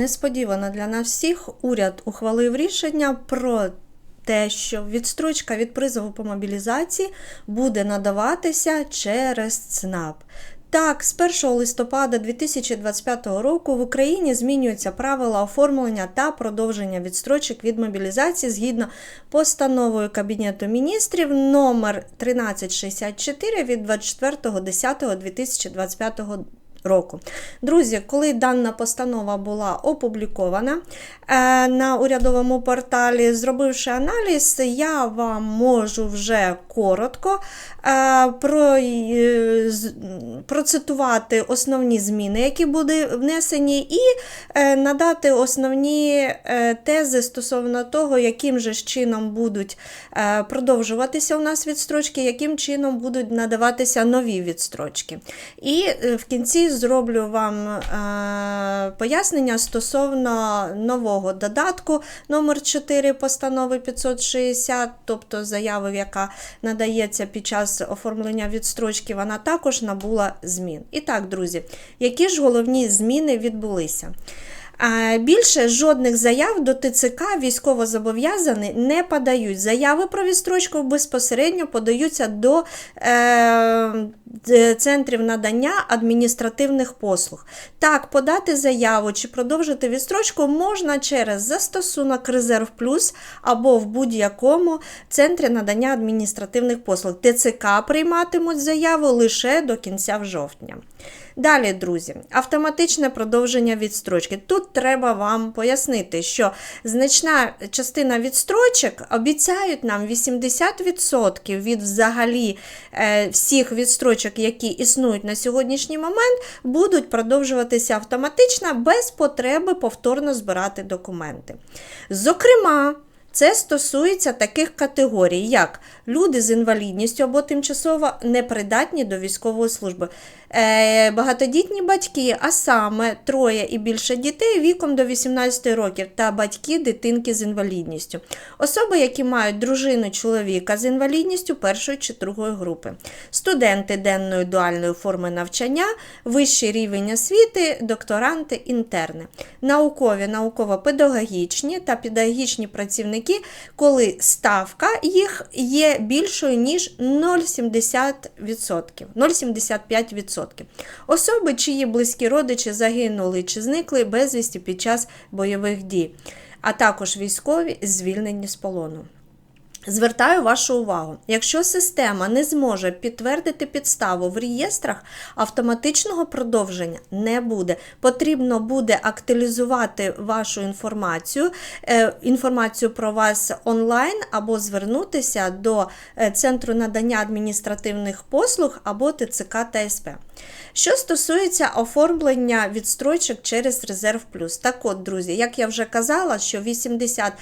несподівано для нас всіх уряд ухвалив рішення про те, що відстрочка від призову по мобілізації буде надаватися через ЦНАП. Так, з 1 листопада 2025 року в Україні змінюються правила оформлення та продовження відстрочок від мобілізації згідно постановою Кабінету міністрів номер 1364 від 24.10.2025 року. Друзі, коли дана постанова була опублікована е, на урядовому порталі, зробивши аналіз, я вам можу вже коротко е, е, процитувати основні зміни, які були внесені, і надати основні тези стосовно того, яким же чином будуть продовжуватися у нас відстрочки, яким чином будуть надаватися нові відстрочки. І в кінці зроблю вам е, пояснення стосовно нового додатку номер 4 постанови 560, тобто заяви, яка надається під час оформлення відстрочки, вона також набула змін. І так, друзі, які ж головні зміни відбулися? Більше жодних заяв до ТЦК військовозобов'язані не подають. Заяви про відстрочку безпосередньо подаються до е, центрів надання адміністративних послуг. Так, подати заяву чи продовжити відстрочку можна через застосунок Резерв Плюс або в будь-якому центрі надання адміністративних послуг. ТЦК прийматимуть заяву лише до кінця жовтня. Далі, друзі, автоматичне продовження відстрочки. Тут треба вам пояснити, що значна частина відстрочок обіцяють нам 80% від взагалі е, всіх відстрочок, які існують на сьогоднішній момент, будуть продовжуватися автоматично без потреби повторно збирати документи. Зокрема, це стосується таких категорій, як люди з інвалідністю або тимчасово непридатні до військової служби. Е, багатодітні батьки, а саме троє і більше дітей віком до 18 років та батьки дитинки з інвалідністю, особи, які мають дружину чоловіка з інвалідністю першої чи другої групи, студенти денної дуальної форми навчання, вищий рівень освіти, докторанти, інтерни, наукові, науково-педагогічні та педагогічні працівники, коли ставка їх є більшою ніж 0,70%, 0,75%. Особи, чиї близькі родичі загинули чи зникли безвісті під час бойових дій, а також військові звільнені з полону. Звертаю вашу увагу, якщо система не зможе підтвердити підставу в реєстрах, автоматичного продовження не буде. Потрібно буде актуалізувати вашу інформацію, е, інформацію про вас онлайн, або звернутися до е, Центру надання адміністративних послуг або ТЦК та СП. Що стосується оформлення відстрочок через Резерв Плюс. Так от, друзі, як я вже казала, що 80%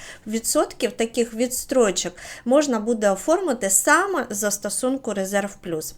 таких відстрочок можна буде оформити саме за стосунку Резерв Плюс.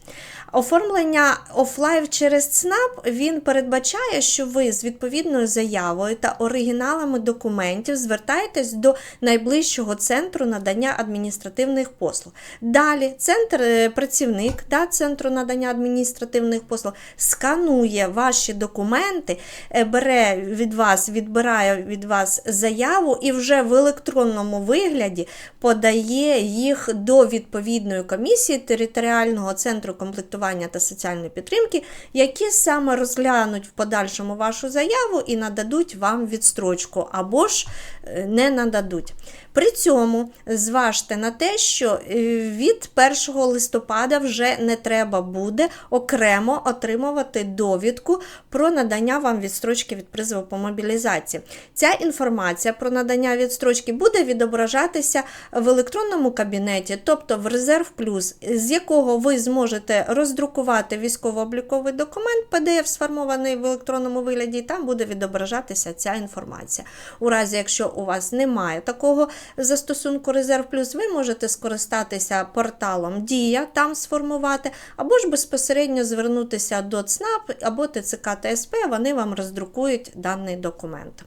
Оформлення офлайн через ЦНАП він передбачає, що ви з відповідною заявою та оригіналами документів звертаєтесь до найближчого центру надання адміністративних послуг. Далі центр е, працівник да, центру надання адміністративних послуг сканує ваші документи, е, бере від вас, відбирає від вас заяву і вже в електронному вигляді подає їх до відповідної комісії територіального центру комплектування та соціальної підтримки, які саме розглянуть в подальшому вашу заяву і нададуть вам відстрочку або ж е, не нададуть. При цьому зважте на те, що е, від 1 листопада вже не треба буде окремо отримувати довідку про надання вам відстрочки від призову по мобілізації. Ця інформація про надання відстрочки буде відображатися в електронному кабінеті, тобто в Резерв Плюс, з якого ви зможете роздрукувати військово-обліковий документ, PDF сформований в електронному вигляді, і там буде відображатися ця інформація. У разі, якщо у вас немає такого застосунку Резерв Плюс, ви можете скористатися порталом Дія, там сформувати, або ж безпосередньо звернутися до ЦНАП або ТЦК ТСП, вони вам роздрукують даний документ.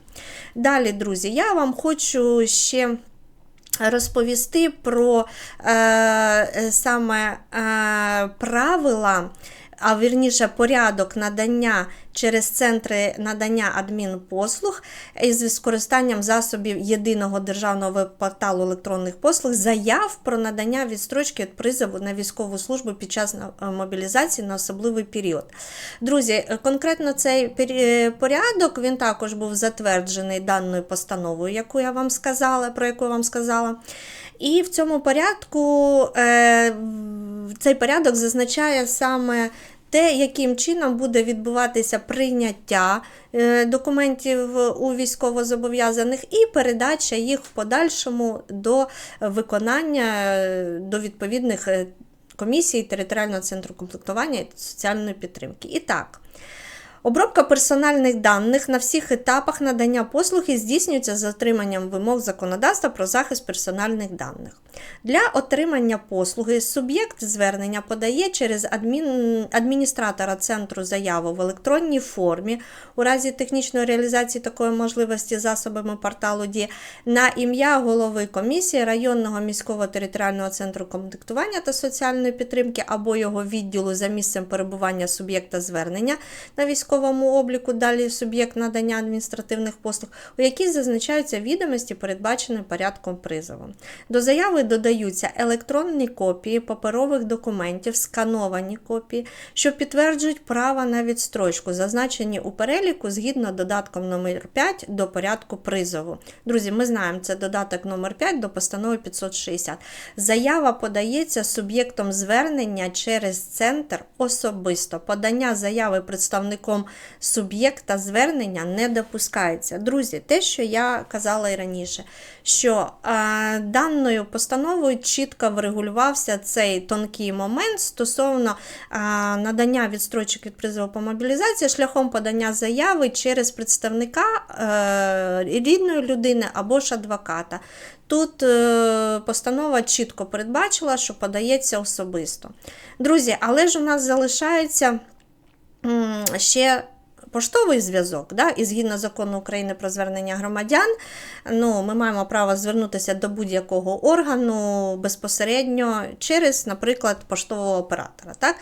Далі, друзі, я вам хочу ще. Розповісти про е, саме е, правила, а вірніше порядок надання через центри надання адмінпослуг із використанням засобів єдиного державного порталу електронних послуг заяв про надання відстрочки від призову на військову службу під час е, мобілізації на особливий період. Друзі, е, конкретно цей порядок він також був затверджений даною постановою, яку я вам сказала, про яку я вам сказала. І в цьому порядку е, цей порядок зазначає саме те, яким чином буде відбуватися прийняття е, документів у військовозобов'язаних і передача їх в подальшому до виконання е, до відповідних е, комісій територіального центру комплектування і соціальної підтримки. І так. Обробка персональних даних на всіх етапах надання послуги здійснюється з отриманням вимог законодавства про захист персональних даних. Для отримання послуги суб'єкт звернення подає через адмін... адміністратора центру заяву в електронній формі у разі технічної реалізації такої можливості засобами порталу Дія на ім'я голови комісії районного міського територіального центру комплектування та соціальної підтримки або його відділу за місцем перебування суб'єкта звернення на військовому обліку, далі суб'єкт надання адміністративних послуг, у якій зазначаються відомості, передбачені порядком призову. До заяви додаються електронні копії паперових документів, скановані копії, що підтверджують право на відстрочку, зазначені у переліку згідно додатком номер 5 до порядку призову. Друзі, ми знаємо, це додаток номер 5 до постанови 560. Заява подається суб'єктом звернення через центр особисто. Подання заяви представником суб'єкта звернення не допускається. Друзі, те, що я казала і раніше, що е, даною постановою чітко врегулювався цей тонкий момент стосовно е, надання відстрочок від призову по мобілізації шляхом подання заяви через представника е, рідної людини або ж адвоката. Тут е, постанова чітко передбачила, що подається особисто. Друзі, але ж у нас залишається ще поштовий зв'язок, да, і згідно закону України про звернення громадян, ну, ми маємо право звернутися до будь-якого органу безпосередньо через, наприклад, поштового оператора. Так?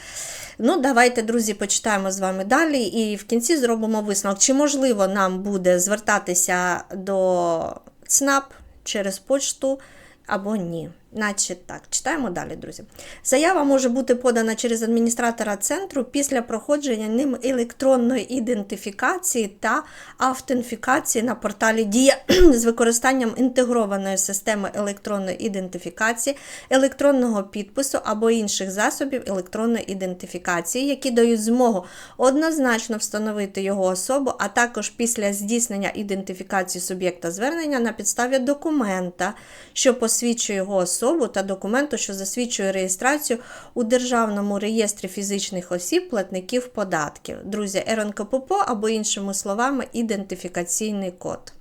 Ну, Давайте, друзі, почитаємо з вами далі і в кінці зробимо висновок, чи можливо нам буде звертатися до ЦНАП через почту або ні. Значить так, читаємо далі, друзі. Заява може бути подана через адміністратора центру після проходження ним електронної ідентифікації та автентифікації на порталі Дія з використанням інтегрованої системи електронної ідентифікації, електронного підпису або інших засобів електронної ідентифікації, які дають змогу однозначно встановити його особу, а також після здійснення ідентифікації суб'єкта звернення на підставі документа, що посвідчує його особу особу та документу, що засвідчує реєстрацію у Державному реєстрі фізичних осіб платників податків. Друзі, РНКППО або іншими словами, ідентифікаційний код.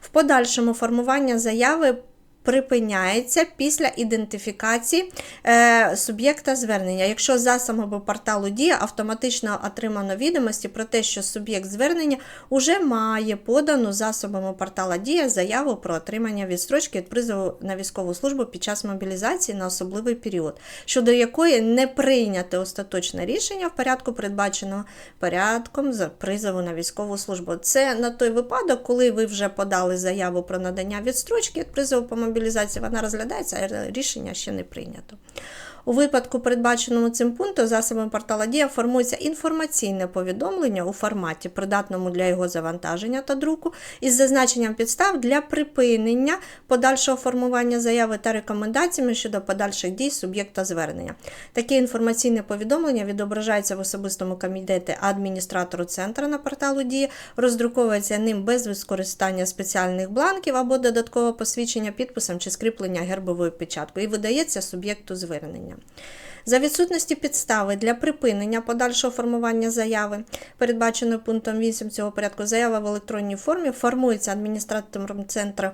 В подальшому формування заяви припиняється після ідентифікації е, суб'єкта звернення. Якщо засобами порталу Дія автоматично отримано відомості про те, що суб'єкт звернення вже має подану засобами портала Дія заяву про отримання відстрочки від призову на військову службу під час мобілізації на особливий період, щодо якої не прийняте остаточне рішення в порядку, передбаченого порядком за призову на військову службу. Це на той випадок, коли ви вже подали заяву про надання відстрочки від призову по мобілізації, вона розглядається, а рішення ще не прийнято. У випадку, передбаченому цим пунктом, засобами портала Дія формується інформаційне повідомлення у форматі, придатному для його завантаження та друку, із зазначенням підстав для припинення подальшого формування заяви та рекомендаціями щодо подальших дій суб'єкта звернення. Таке інформаційне повідомлення відображається в особистому комітеті адміністратору центру на порталу Дія, роздруковується ним без використання спеціальних бланків або додаткового посвідчення підписом чи скріплення гербовою печаткою і видається суб'єкту звернення. За відсутності підстави для припинення подальшого формування заяви, передбаченої пунктом 8 цього порядку, заява в електронній формі формується адміністратором центру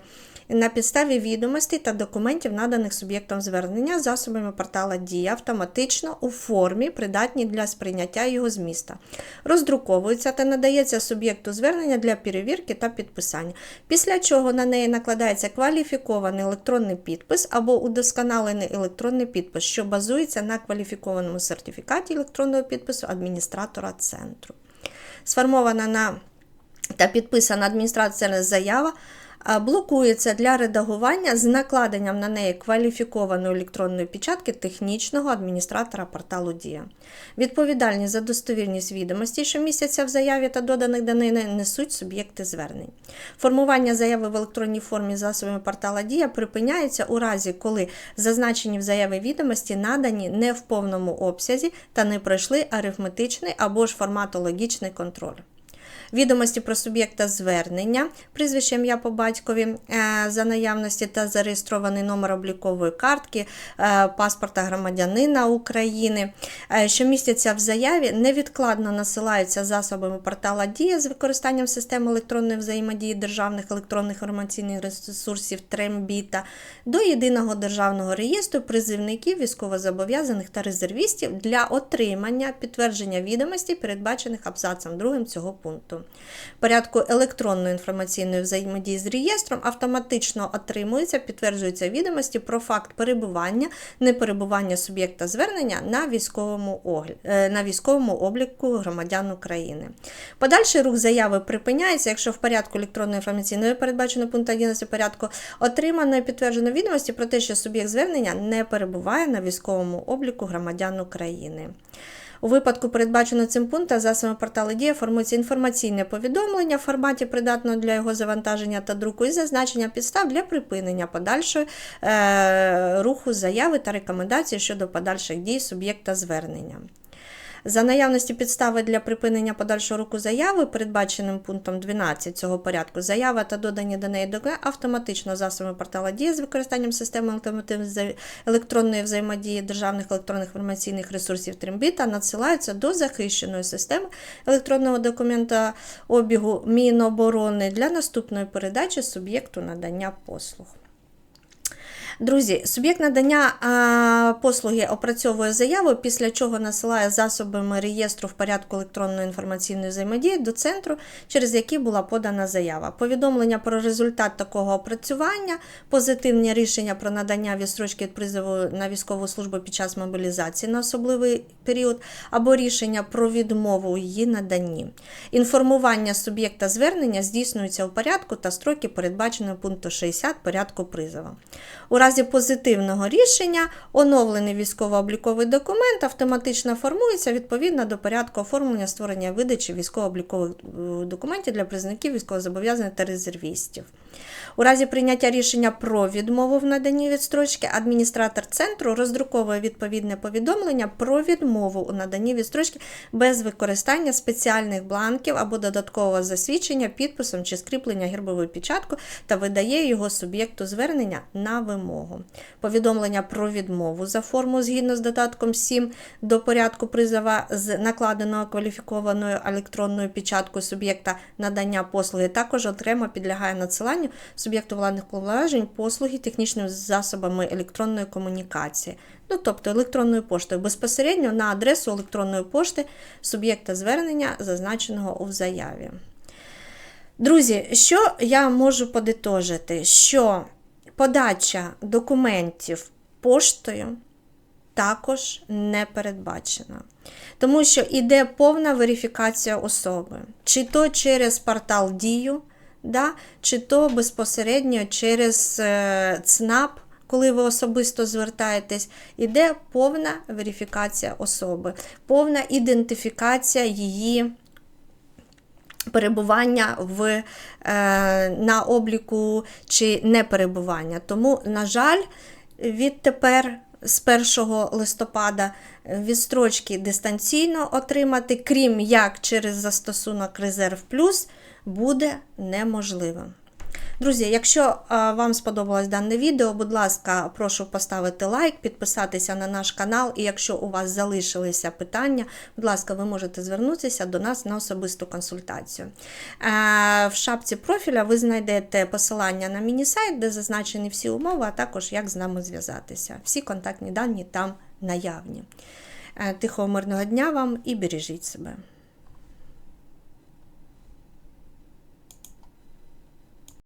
на підставі відомостей та документів, наданих суб'єктом звернення засобами портала Дія автоматично у формі, придатній для сприйняття його зміста. Роздруковується та надається суб'єкту звернення для перевірки та підписання, після чого на неї накладається кваліфікований електронний підпис або удосконалений електронний підпис, що базується на кваліфікованому сертифікаті електронного підпису адміністратора центру. сформована на та підписана адміністраціяна заява. Блокується для редагування з накладенням на неї кваліфікованої електронної печатки технічного адміністратора порталу Дія. Відповідальність за достовірність відомостей, що містяться в заяві та доданих до неї, несуть суб'єкти звернень. Формування заяви в електронній формі засобами портала Дія припиняється у разі, коли зазначені в заяві відомості надані не в повному обсязі та не пройшли арифметичний або ж форматологічний контроль. Відомості про суб'єкта звернення, прізвище ім'я по батькові е, за наявності та зареєстрований номер облікової картки, е, паспорта громадянина України, е, що містяться в заяві, невідкладно насилаються засобами портала Дія з використанням системи електронної взаємодії державних електронних інформаційних ресурсів Трембіта до єдиного державного реєстру призивників, військовозобов'язаних та резервістів для отримання підтвердження відомостей, передбачених абзацом 2 цього пункту. В порядку електронної інформаційної взаємодії з реєстром автоматично отримуються, підтверджуються відомості про факт перебування, неперебування суб'єкта звернення на військовому, огля... е, на військовому обліку громадян України. Подальший рух заяви припиняється, якщо в порядку електронної інформаційної передбачено пункт 11 порядку отримано і підтверджено відомості про те, що суб'єкт звернення не перебуває на військовому обліку громадян України. У випадку, передбачено цим пунктом, засобами порталу Дія формується інформаційне повідомлення в форматі, придатного для його завантаження та друку, і зазначення підстав для припинення подальшої е, руху заяви та рекомендацій щодо подальших дій суб'єкта звернення. За наявності підстави для припинення подальшого руху заяви, передбаченим пунктом 12 цього порядку, заява та додані до неї документи автоматично засобами портала Дія з використанням системи електронної взаємодії державних електронних інформаційних ресурсів Трембіта надсилаються до захищеної системи електронного документа обігу Міноборони для наступної передачі суб'єкту надання послуг. Друзі, суб'єкт надання послуги опрацьовує заяву, після чого насилає засобами реєстру в порядку електронної інформаційної взаємодії до центру, через який була подана заява. Повідомлення про результат такого опрацювання, позитивні рішення про надання відстрочки від призову на військову службу під час мобілізації на особливий період, або рішення про відмову у її наданні. Інформування суб'єкта звернення здійснюється у порядку та строки, передбачені пункту 60 порядку призову. У разі позитивного рішення оновлений військово-обліковий документ автоматично формується відповідно до порядку оформлення створення видачі військово-облікових е, документів для призовників військовозобов'язаних та резервістів. У разі прийняття рішення про відмову в наданні відстрочки, адміністратор центру роздруковує відповідне повідомлення про відмову у наданні відстрочки без використання спеціальних бланків або додаткового засвідчення підписом чи скріплення гербовою печаткою та видає його суб'єкту звернення на вимогу. Повідомлення про відмову за форму згідно з додатком 7 до порядку призова з накладеною кваліфікованою електронною печаткою суб'єкта надання послуги також окремо підлягає надсиланню суб'єкту владних повноважень послуги технічними засобами електронної комунікації, ну тобто електронною поштою, безпосередньо на адресу електронної пошти суб'єкта звернення, зазначеного у заяві. Друзі, що я можу подитожити? Що подача документів поштою також не передбачена. Тому що йде повна верифікація особи, чи то через портал Дію, да, чи то безпосередньо через е, ЦНАП. Коли ви особисто звертаєтесь, іде повна верифікація особи, повна ідентифікація її перебування в, е, на обліку чи не перебування. Тому, на жаль, відтепер. З 1 листопада відстрочки дистанційно отримати, крім як через застосунок Резерв Плюс, буде неможливим. Друзі, якщо вам сподобалось дане відео, будь ласка, прошу поставити лайк, підписатися на наш канал, і якщо у вас залишилися питання, будь ласка, ви можете звернутися до нас на особисту консультацію. В шапці профіля ви знайдете посилання на міні-сайт, де зазначені всі умови, а також як з нами зв'язатися. Всі контактні дані там наявні. Тихого мирного дня вам і бережіть себе.